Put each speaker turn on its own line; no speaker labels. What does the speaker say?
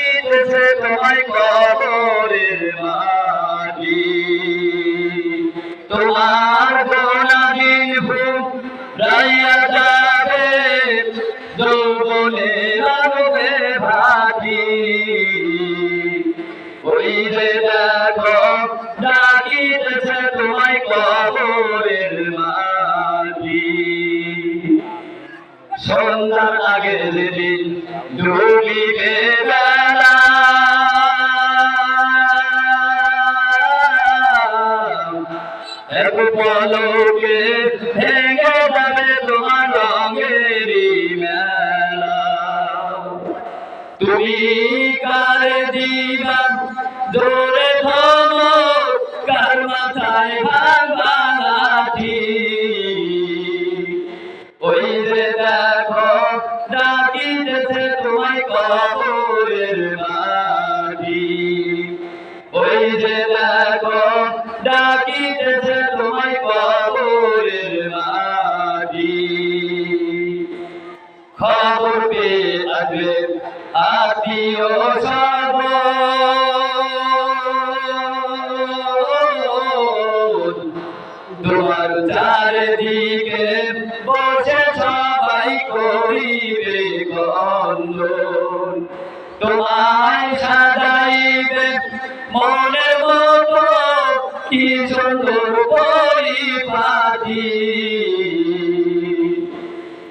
দিতেছে তোমায় কবরের মাটি। তোমার গোনাহীন ভূম রাইয়া যাবে যৌবনে রাগবে ভাটি। ওই যে দেখো, ডাকিতেছে তোমায় কবরের মাটি। সন্ধ্যার আগে যেদিন ডুবিবে পলকে ভেঙে যাবে তোমার রঙেরই মেলা। তুমি কার দিবা? জোরে ধরো কার মাথায় ভাঙা লাঠি ওই যে দেখো ডাকিতেছে তোমায় কবরের মাটি ওই যে দেখো খবর পেয়ে আসবে আত্মীয় তোমার চারিদিকে বসে সবাই করিবে কন্দন। তোমায় সাজাইবে মনের মতো, কি সুন্দর পরিপাটি।